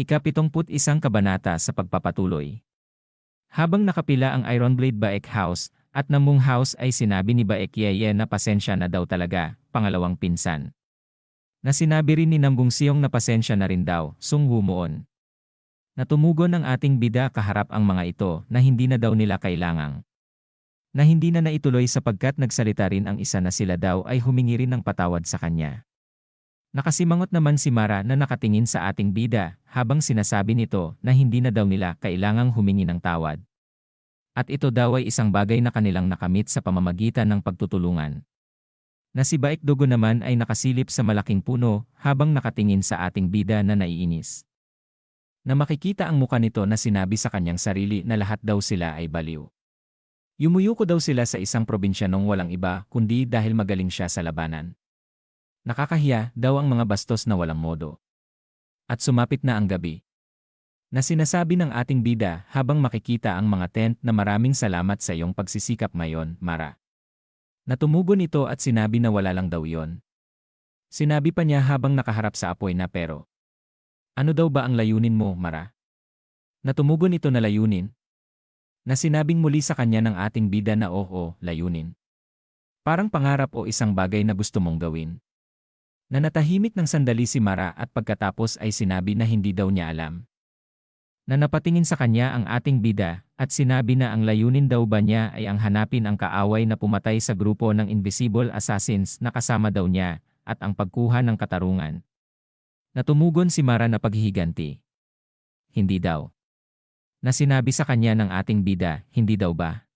Ikapitumput isang kabanata sa pagpapatuloy. Habang nakapila ang Ironblade Baek House, at namung house ay sinabi ni Baek Yeye na pasensya na daw talaga, pangalawang pinsan. Na sinabi rin ni Nambung Siyong na pasensya na rin daw, Sung Wumuon. Natumugon ating bida kaharap ang mga ito na hindi na daw nila kailangang. Na hindi na naituloy sapagkat nagsalita rin ang isa na sila daw ay humingi rin ng patawad sa kanya. Nakasimangot naman si Mara na nakatingin sa ating bida habang sinasabi nito na hindi na daw nila kailangang humingi ng tawad. At ito daw ay isang bagay na kanilang nakamit sa pamamagitan ng pagtutulungan. Na si Baik Dugo naman ay nakasilip sa malaking puno habang nakatingin sa ating bida na naiinis. Na makikita ang muka nito na sinabi sa kanyang sarili na lahat daw sila ay baliw. Yumuyuko daw sila sa isang probinsya nung walang iba kundi dahil magaling siya sa labanan. Nakakahiya daw ang mga bastos na walang modo. At sumapit na ang gabi. Na sinasabi ng ating bida habang makikita ang mga tent na maraming salamat sa iyong pagsisikap ngayon, Mara. Natumugon ito at sinabi na wala lang daw yon. Sinabi pa niya habang nakaharap sa apoy na pero. Ano daw ba ang layunin mo, Mara? Natumugon ito na layunin. Na sinabing muli sa kanya ng ating bida na oo, layunin. Parang pangarap o isang bagay na gusto mong gawin. Na natahimik ng sandali si Mara at pagkatapos ay sinabi na hindi daw niya alam. Na napatingin sa kanya ang ating bida at sinabi na ang layunin daw ba niya ay ang hanapin ang kaaway na pumatay sa grupo ng Invisible Assassins na kasama daw niya at ang pagkuha ng katarungan. Natumugon si Mara na paghihiganti. Hindi daw. Na sinabi sa kanya ng ating bida, hindi daw ba?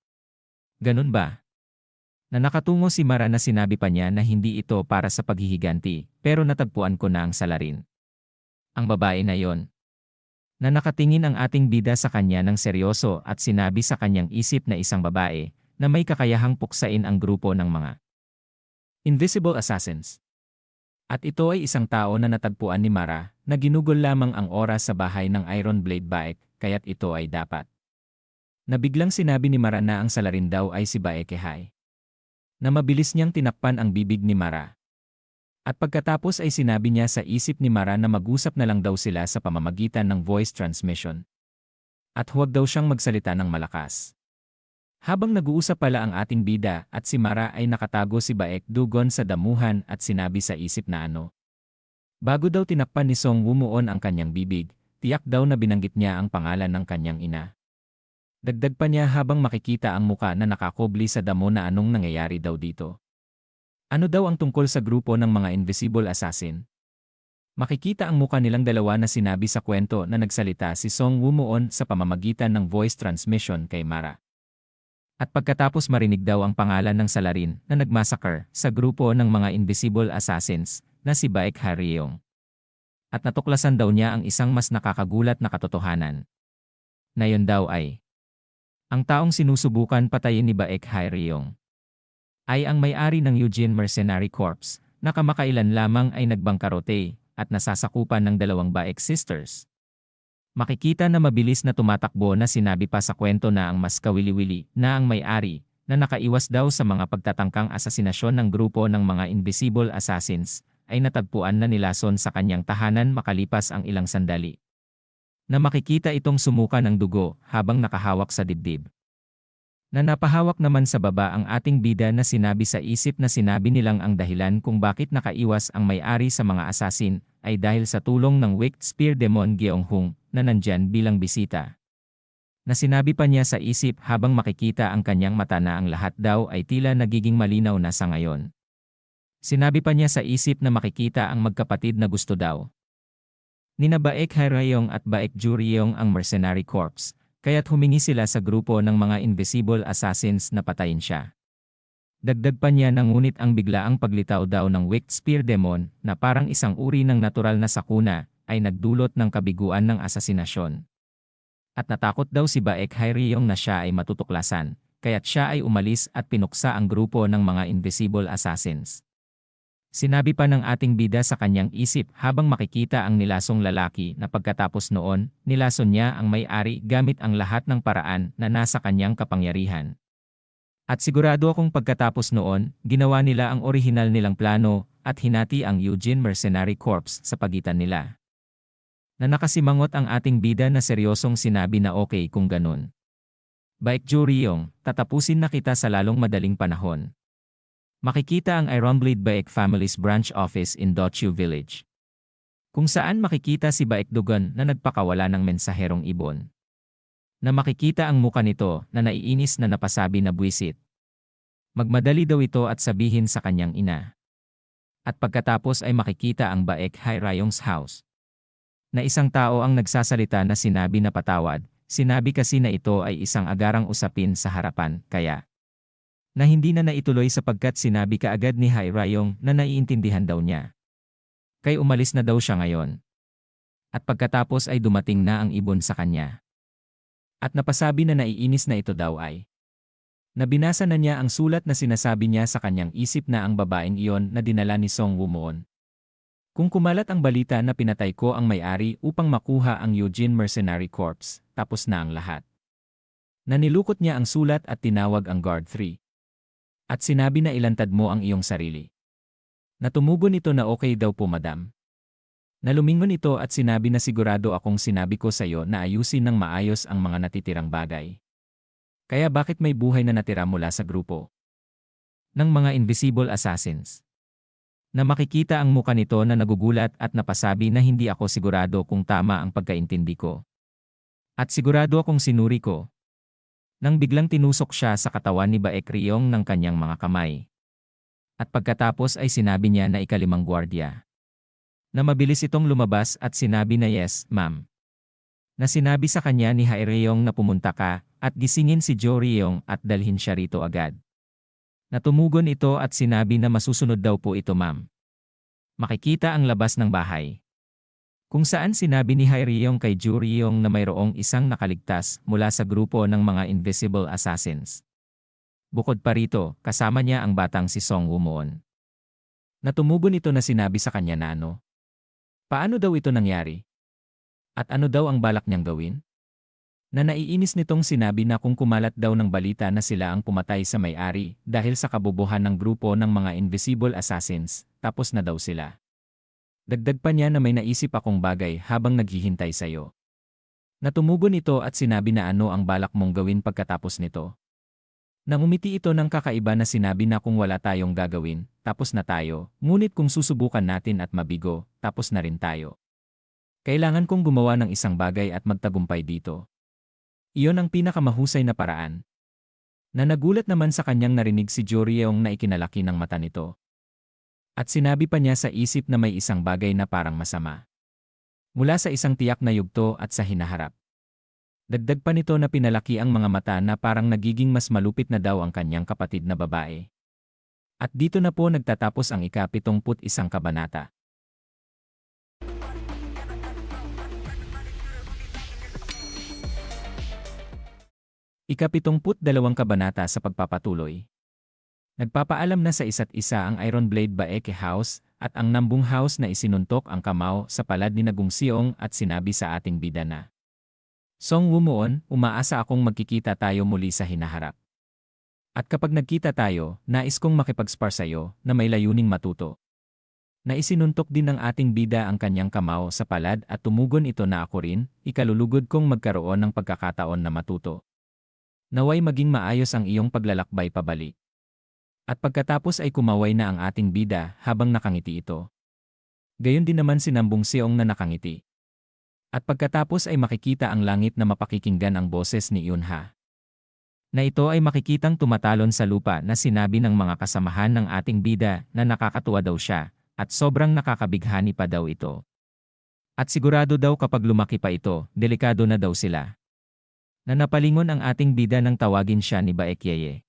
Ganun ba? Na nakatungo si Mara na sinabi pa niya na hindi ito para sa paghihiganti, pero natagpuan ko na ang salarin. Ang babae na yon. Na nakatingin ang ating bida sa kanya ng seryoso at sinabi sa kanyang isip na isang babae na may kakayahang puksain ang grupo ng mga Invisible Assassins. At ito ay isang tao na natagpuan ni Mara na ginugol lamang ang oras sa bahay ng Iron Blade Bike kaya't ito ay dapat. Nabiglang sinabi ni Mara na ang salarin daw ay si Baekehai na mabilis niyang tinakpan ang bibig ni Mara. At pagkatapos ay sinabi niya sa isip ni Mara na mag-usap na lang daw sila sa pamamagitan ng voice transmission. At huwag daw siyang magsalita ng malakas. Habang nag-uusap pala ang ating bida at si Mara ay nakatago si Baek Dugon sa damuhan at sinabi sa isip na ano. Bago daw tinakpan ni Song Wumuon ang kanyang bibig, tiyak daw na binanggit niya ang pangalan ng kanyang ina. Dagdag pa niya habang makikita ang muka na nakakobli sa damo na anong nangyayari daw dito. Ano daw ang tungkol sa grupo ng mga invisible assassin? Makikita ang muka nilang dalawa na sinabi sa kwento na nagsalita si Song Wumuon sa pamamagitan ng voice transmission kay Mara. At pagkatapos marinig daw ang pangalan ng salarin na nagmassacre sa grupo ng mga invisible assassins na si Baek Haryong. At natuklasan daw niya ang isang mas nakakagulat na katotohanan. Na yun daw ay ang taong sinusubukan patayin ni Baek Haeryong ay ang may-ari ng Eugene Mercenary Corps na kamakailan lamang ay nagbangkarote at nasasakupan ng dalawang Baek sisters. Makikita na mabilis na tumatakbo na sinabi pa sa kwento na ang mas kawili-wili na ang may-ari na nakaiwas daw sa mga pagtatangkang asasinasyon ng grupo ng mga invisible assassins ay natagpuan na nilason sa kanyang tahanan makalipas ang ilang sandali na makikita itong sumuka ng dugo habang nakahawak sa dibdib. Na napahawak naman sa baba ang ating bida na sinabi sa isip na sinabi nilang ang dahilan kung bakit nakaiwas ang may-ari sa mga asasin ay dahil sa tulong ng Wicked Spear Demon Gyeonghung na nandyan bilang bisita. Na sinabi pa niya sa isip habang makikita ang kanyang mata na ang lahat daw ay tila nagiging malinaw na sa ngayon. Sinabi pa niya sa isip na makikita ang magkapatid na gusto daw Nina Baek Harayong at Baek Juryong ang mercenary corps, kaya't humingi sila sa grupo ng mga invisible assassins na patayin siya. Dagdag pa niya na ngunit ang biglaang paglitaw daw ng Wicked Spear Demon na parang isang uri ng natural na sakuna ay nagdulot ng kabiguan ng asasinasyon. At natakot daw si Baek Hairiyong na siya ay matutuklasan, kaya't siya ay umalis at pinuksa ang grupo ng mga invisible assassins. Sinabi pa ng ating bida sa kanyang isip habang makikita ang nilasong lalaki na pagkatapos noon, nilason niya ang may-ari gamit ang lahat ng paraan na nasa kanyang kapangyarihan. At sigurado akong pagkatapos noon, ginawa nila ang orihinal nilang plano at hinati ang Eugene Mercenary Corps sa pagitan nila. Na nakasimangot ang ating bida na seryosong sinabi na okay kung ganun. Baik Juryong, tatapusin na kita sa lalong madaling panahon. Makikita ang Ironblade Baek Family's branch office in Dochu Village. Kung saan makikita si Baek Dugan na nagpakawala ng mensaherong ibon. Na makikita ang muka nito na naiinis na napasabi na buwisit. Magmadali daw ito at sabihin sa kanyang ina. At pagkatapos ay makikita ang Baek Hai Rayong's house. Na isang tao ang nagsasalita na sinabi na patawad, sinabi kasi na ito ay isang agarang usapin sa harapan, kaya na hindi na naituloy sapagkat sinabi kaagad ni Hai Rayong na naiintindihan daw niya. Kay umalis na daw siya ngayon. At pagkatapos ay dumating na ang ibon sa kanya. At napasabi na naiinis na ito daw ay. Nabinasa na niya ang sulat na sinasabi niya sa kanyang isip na ang babaeng iyon na dinala ni Song Wumoon. Kung kumalat ang balita na pinatay ko ang may-ari upang makuha ang Eugene Mercenary Corps, tapos na ang lahat. Nanilukot niya ang sulat at tinawag ang Guard 3. At sinabi na ilantad mo ang iyong sarili. Natumugon ito na okay daw po madam. Nalumingon ito at sinabi na sigurado akong sinabi ko sa iyo na ayusin ng maayos ang mga natitirang bagay. Kaya bakit may buhay na natira mula sa grupo? Ng mga invisible assassins. Na makikita ang muka nito na nagugulat at napasabi na hindi ako sigurado kung tama ang pagkaintindi ko. At sigurado akong sinuri ko. Nang biglang tinusok siya sa katawan ni Baek Ryong ng kanyang mga kamay. At pagkatapos ay sinabi niya na ikalimang gwardya na mabilis itong lumabas at sinabi na yes, ma'am. Na sinabi sa kanya ni Haireyong na pumunta ka at gisingin si Jo Ryong at dalhin siya rito agad. Natumugon ito at sinabi na masusunod daw po ito ma'am. Makikita ang labas ng bahay. Kung saan sinabi ni Haireyong kay Jo Ryong na mayroong isang nakaligtas mula sa grupo ng mga invisible assassins. Bukod pa rito, kasama niya ang batang si Song Wumoon. Natumugon ito na sinabi sa kanya na ano, Paano daw ito nangyari? At ano daw ang balak niyang gawin? Na naiinis nitong sinabi na kung kumalat daw ng balita na sila ang pumatay sa may-ari dahil sa kabubuhan ng grupo ng mga invisible assassins, tapos na daw sila. Dagdag pa niya na may naisip akong bagay habang naghihintay sa'yo. Natumugon ito at sinabi na ano ang balak mong gawin pagkatapos nito. Nangumiti ito ng kakaiba na sinabi na kung wala tayong gagawin, tapos na tayo, ngunit kung susubukan natin at mabigo, tapos na rin tayo. Kailangan kong gumawa ng isang bagay at magtagumpay dito. Iyon ang pinakamahusay na paraan. Na nagulat naman sa kanyang narinig si Joryeong na ikinalaki ng mata nito. At sinabi pa niya sa isip na may isang bagay na parang masama. Mula sa isang tiyak na yugto at sa hinaharap. Dagdag pa nito na pinalaki ang mga mata na parang nagiging mas malupit na daw ang kanyang kapatid na babae. At dito na po nagtatapos ang ikapitumput isang kabanata. Ikapitumput dalawang kabanata sa pagpapatuloy. Nagpapaalam na sa isa't isa ang Iron Blade Baeke House at ang Nambung House na isinuntok ang kamao sa palad ni Nagong Siong at sinabi sa ating bida na. Song Wumuon, umaasa akong magkikita tayo muli sa hinaharap. At kapag nagkita tayo, nais kong makipagspar sa'yo na may layuning matuto. Na isinuntok din ng ating bida ang kanyang kamao sa palad at tumugon ito na ako rin, ikalulugod kong magkaroon ng pagkakataon na matuto. Naway maging maayos ang iyong paglalakbay pabalik. At pagkatapos ay kumaway na ang ating bida habang nakangiti ito. Gayon din naman sinambong siong na nakangiti. At pagkatapos ay makikita ang langit na mapakikinggan ang boses ni Yunha. Na ito ay makikitang tumatalon sa lupa na sinabi ng mga kasamahan ng ating bida na nakakatuwa daw siya, at sobrang nakakabighani pa daw ito. At sigurado daw kapag lumaki pa ito, delikado na daw sila na napalingon ang ating bida nang tawagin siya ni Baekyeye.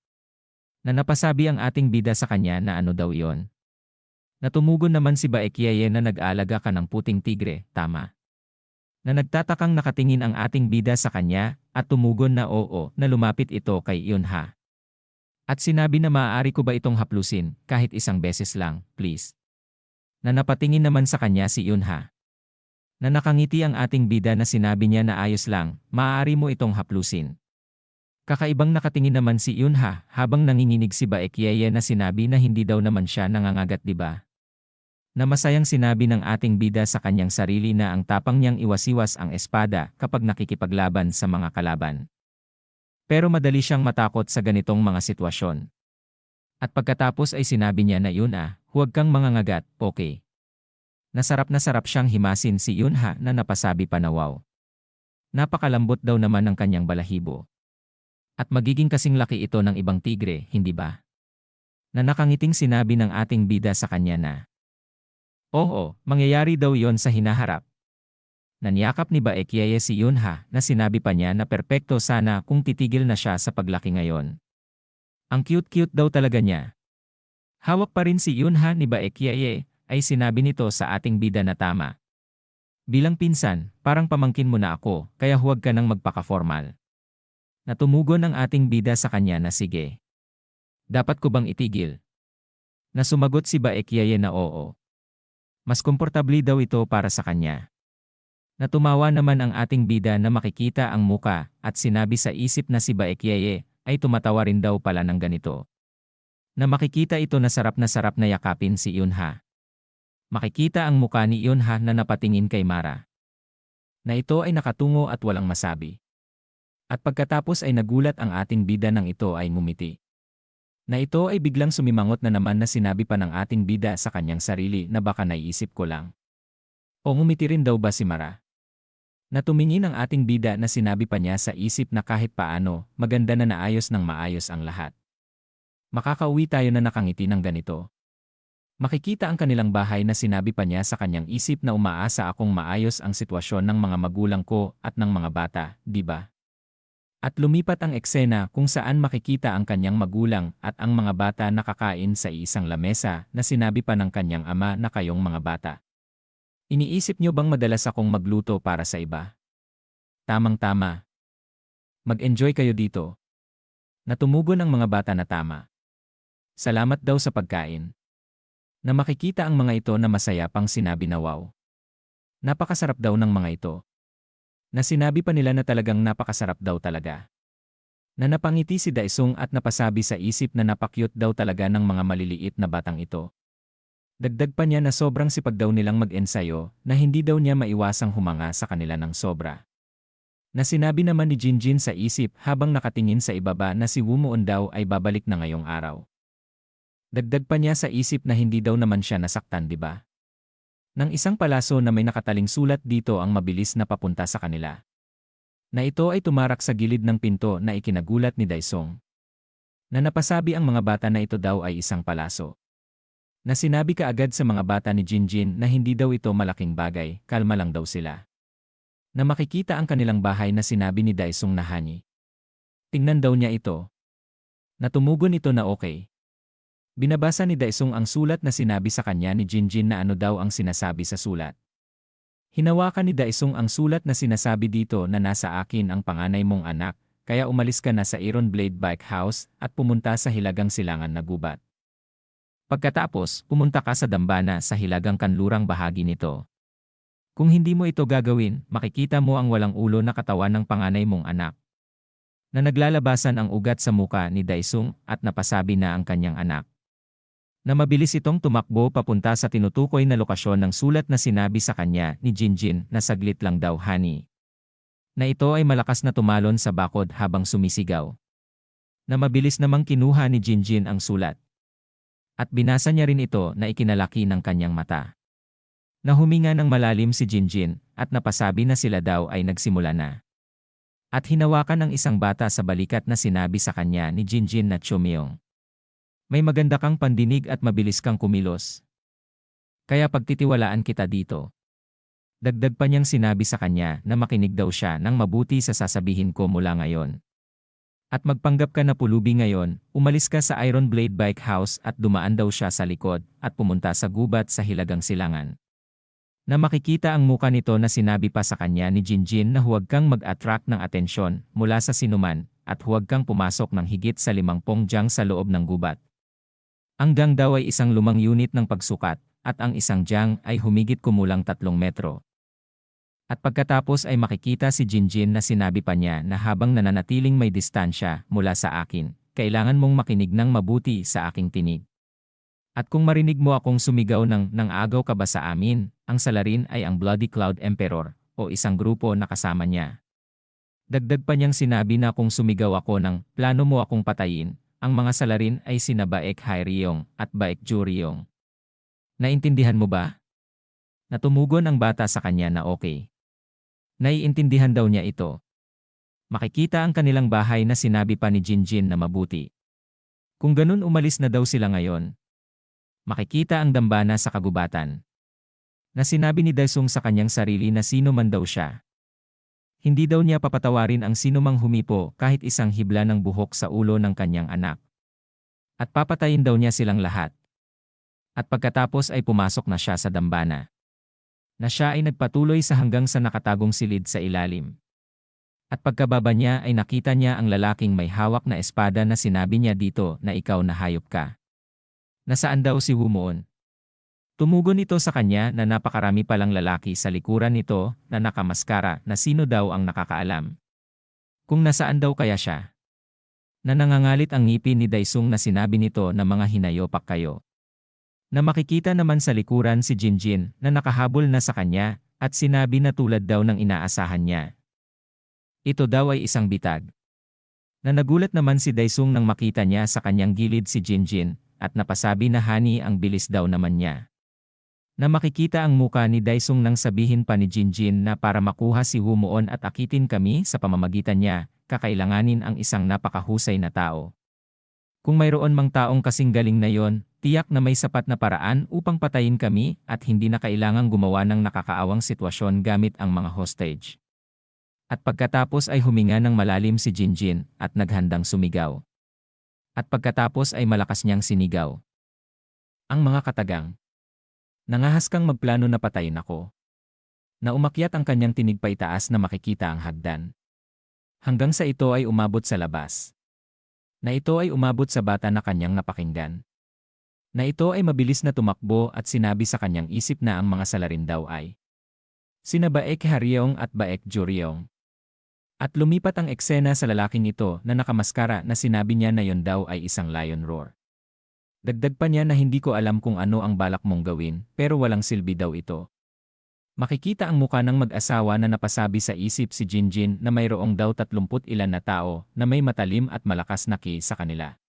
Na napasabi ang ating bida sa kanya na ano daw iyon. Natumugon naman si Baekyeye na nag-aalaga ka ng puting tigre, tama. Na nagtatakang nakatingin ang ating bida sa kanya at tumugon na oo na lumapit ito kay Yunha. At sinabi na maaari ko ba itong haplusin kahit isang beses lang, please. Na napatingin naman sa kanya si Yunha na nakangiti ang ating bida na sinabi niya na ayos lang, maaari mo itong haplusin. Kakaibang nakatingin naman si Yunha habang nanginginig si Baekyeye na sinabi na hindi daw naman siya nangangagat ba? Na masayang sinabi ng ating bida sa kanyang sarili na ang tapang niyang iwasiwas ang espada kapag nakikipaglaban sa mga kalaban. Pero madali siyang matakot sa ganitong mga sitwasyon. At pagkatapos ay sinabi niya na yun ah, huwag kang mangangagat, okay. Nasarap na sarap siyang himasin si Yunha na napasabi pa na wow. Napakalambot daw naman ng kanyang balahibo. At magiging kasing laki ito ng ibang tigre, hindi ba? Na nakangiting sinabi ng ating bida sa kanya na, Oo, mangyayari daw yon sa hinaharap. Nanyakap ni Baekyeye si Yunha na sinabi pa niya na perpekto sana kung titigil na siya sa paglaki ngayon. Ang cute-cute daw talaga niya. Hawak pa rin si Yunha ni Baekyeye ay sinabi nito sa ating bida na tama. Bilang pinsan, parang pamangkin mo na ako, kaya huwag ka nang magpaka-formal. Natumugon ang ating bida sa kanya na sige. Dapat ko bang itigil? Na sumagot si Baekyaye na oo. Mas komportable daw ito para sa kanya. Natumawa naman ang ating bida na makikita ang muka at sinabi sa isip na si Baekyaye ay tumatawa rin daw pala ng ganito. Na makikita ito na sarap na sarap na yakapin si Yunha. Makikita ang muka ni Yunha na napatingin kay Mara. Na ito ay nakatungo at walang masabi. At pagkatapos ay nagulat ang ating bida ng ito ay ngumiti. Na ito ay biglang sumimangot na naman na sinabi pa ng ating bida sa kanyang sarili na baka naiisip ko lang. O ngumiti rin daw ba si Mara? Natumingin ang ating bida na sinabi pa niya sa isip na kahit paano, maganda na naayos ng maayos ang lahat. Makakauwi tayo na nakangiti ng ganito. Makikita ang kanilang bahay na sinabi pa niya sa kanyang isip na umaasa akong maayos ang sitwasyon ng mga magulang ko at ng mga bata, di ba? At lumipat ang eksena kung saan makikita ang kanyang magulang at ang mga bata nakakain sa isang lamesa na sinabi pa ng kanyang ama na kayong mga bata. Iniisip niyo bang madalas akong magluto para sa iba? Tamang-tama. Mag-enjoy kayo dito. Natumugon ang mga bata na tama. Salamat daw sa pagkain. Na makikita ang mga ito na masaya pang sinabi na wow. Napakasarap daw ng mga ito na sinabi pa nila na talagang napakasarap daw talaga. Na napangiti si Daisung at napasabi sa isip na napakyut daw talaga ng mga maliliit na batang ito. Dagdag pa niya na sobrang sipag daw nilang mag-ensayo na hindi daw niya maiwasang humanga sa kanila ng sobra. Na sinabi naman ni Jinjin sa isip habang nakatingin sa ibaba na si Wumuon daw ay babalik na ngayong araw. Dagdag pa niya sa isip na hindi daw naman siya nasaktan di ba? Nang isang palaso na may nakataling sulat dito ang mabilis na papunta sa kanila. Na ito ay tumarak sa gilid ng pinto na ikinagulat ni Daisong. Na napasabi ang mga bata na ito daw ay isang palaso. Na sinabi kaagad sa mga bata ni Jinjin na hindi daw ito malaking bagay, kalma lang daw sila. Na makikita ang kanilang bahay na sinabi ni Daisong na hani. Tingnan daw niya ito. Natumugon ito na okay, Binabasa ni Daisong ang sulat na sinabi sa kanya ni Jinjin na ano daw ang sinasabi sa sulat. Hinawakan ni Daisong ang sulat na sinasabi dito na nasa akin ang panganay mong anak, kaya umalis ka na sa Iron Blade Bike House at pumunta sa Hilagang Silangan na gubat. Pagkatapos, pumunta ka sa dambana sa Hilagang Kanlurang bahagi nito. Kung hindi mo ito gagawin, makikita mo ang walang ulo na katawan ng panganay mong anak. Na naglalabasan ang ugat sa muka ni Daisong at napasabi na ang kanyang anak na mabilis itong tumakbo papunta sa tinutukoy na lokasyon ng sulat na sinabi sa kanya ni Jinjin na saglit lang daw honey. Na ito ay malakas na tumalon sa bakod habang sumisigaw. Na mabilis namang kinuha ni Jinjin ang sulat. At binasa niya rin ito na ikinalaki ng kanyang mata. Na huminga ng malalim si Jinjin at napasabi na sila daw ay nagsimula na. At hinawakan ng isang bata sa balikat na sinabi sa kanya ni Jinjin na Chumyong. May maganda kang pandinig at mabilis kang kumilos. Kaya pagtitiwalaan kita dito. Dagdag pa niyang sinabi sa kanya na makinig daw siya ng mabuti sa sasabihin ko mula ngayon. At magpanggap ka na pulubi ngayon, umalis ka sa Iron Blade Bike House at dumaan daw siya sa likod at pumunta sa gubat sa Hilagang Silangan. Na makikita ang muka nito na sinabi pa sa kanya ni Jinjin na huwag kang mag-attract ng atensyon mula sa sinuman at huwag kang pumasok ng higit sa limangpong jang sa loob ng gubat. Ang gang daw ay isang lumang unit ng pagsukat, at ang isang jang ay humigit kumulang tatlong metro. At pagkatapos ay makikita si Jinjin na sinabi pa niya na habang nananatiling may distansya mula sa akin, kailangan mong makinig ng mabuti sa aking tinig. At kung marinig mo akong sumigaw ng nang agaw ka ba sa amin, ang salarin ay ang Bloody Cloud Emperor o isang grupo na kasama niya. Dagdag pa niyang sinabi na kung sumigaw ako ng plano mo akong patayin, ang mga salarin ay sina Baek Hairiyong at Baek Juriyong. Naintindihan mo ba? Natumugon ang bata sa kanya na okay. Naiintindihan daw niya ito. Makikita ang kanilang bahay na sinabi pa ni Jinjin na mabuti. Kung ganun umalis na daw sila ngayon. Makikita ang dambana sa kagubatan. Na sinabi ni Daesung sa kanyang sarili na sino man daw siya. Hindi daw niya papatawarin ang sinumang humipo kahit isang hibla ng buhok sa ulo ng kanyang anak. At papatayin daw niya silang lahat. At pagkatapos ay pumasok na siya sa dambana. Na siya ay nagpatuloy sa hanggang sa nakatagong silid sa ilalim. At pagkababa niya ay nakita niya ang lalaking may hawak na espada na sinabi niya dito na ikaw na hayop ka. Nasaan daw si Wumoon? Tumugon ito sa kanya na napakarami palang lalaki sa likuran nito na nakamaskara na sino daw ang nakakaalam. Kung nasaan daw kaya siya? Na nangangalit ang ngipin ni Daisung na sinabi nito na mga hinayopak kayo. Na makikita naman sa likuran si Jinjin na nakahabol na sa kanya at sinabi na tulad daw ng inaasahan niya. Ito daw ay isang bitag. Na nagulat naman si Daisung nang makita niya sa kanyang gilid si Jinjin at napasabi na hani ang bilis daw naman niya. Na makikita ang muka ni Daisung nang sabihin pa ni Jinjin na para makuha si Humuon at akitin kami sa pamamagitan niya, kakailanganin ang isang napakahusay na tao. Kung mayroon mang taong kasing galing na yon, tiyak na may sapat na paraan upang patayin kami at hindi na kailangang gumawa ng nakakaawang sitwasyon gamit ang mga hostage. At pagkatapos ay huminga ng malalim si Jinjin at naghandang sumigaw. At pagkatapos ay malakas niyang sinigaw. Ang mga katagang. Nangahas kang magplano na patayin ako. Na umakyat ang kanyang tinig pa na makikita ang hagdan. Hanggang sa ito ay umabot sa labas. Na ito ay umabot sa bata na kanyang napakinggan. Na ito ay mabilis na tumakbo at sinabi sa kanyang isip na ang mga salarin daw ay sina Baek Haryong at Baek Juryong. At lumipat ang eksena sa lalaking ito na nakamaskara na sinabi niya na yon daw ay isang lion roar. Dagdag pa niya na hindi ko alam kung ano ang balak mong gawin, pero walang silbi daw ito. Makikita ang muka ng mag-asawa na napasabi sa isip si Jinjin na mayroong daw tatlumput ilan na tao na may matalim at malakas na ki sa kanila.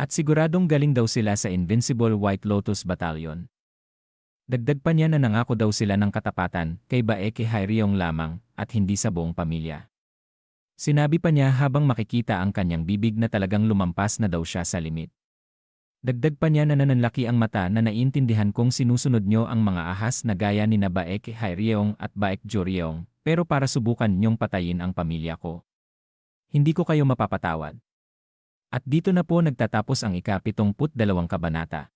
At siguradong galing daw sila sa Invincible White Lotus Battalion. Dagdag pa niya na nangako daw sila ng katapatan kay Baeke Hairiong lamang at hindi sa buong pamilya. Sinabi pa niya habang makikita ang kanyang bibig na talagang lumampas na daw siya sa limit. Dagdag pa niya na nananlaki ang mata na naiintindihan kong sinusunod nyo ang mga ahas na gaya ni na Baek Hairiong at Baek Juryeong, pero para subukan nyong patayin ang pamilya ko. Hindi ko kayo mapapatawad. At dito na po nagtatapos ang ikapitong put dalawang kabanata.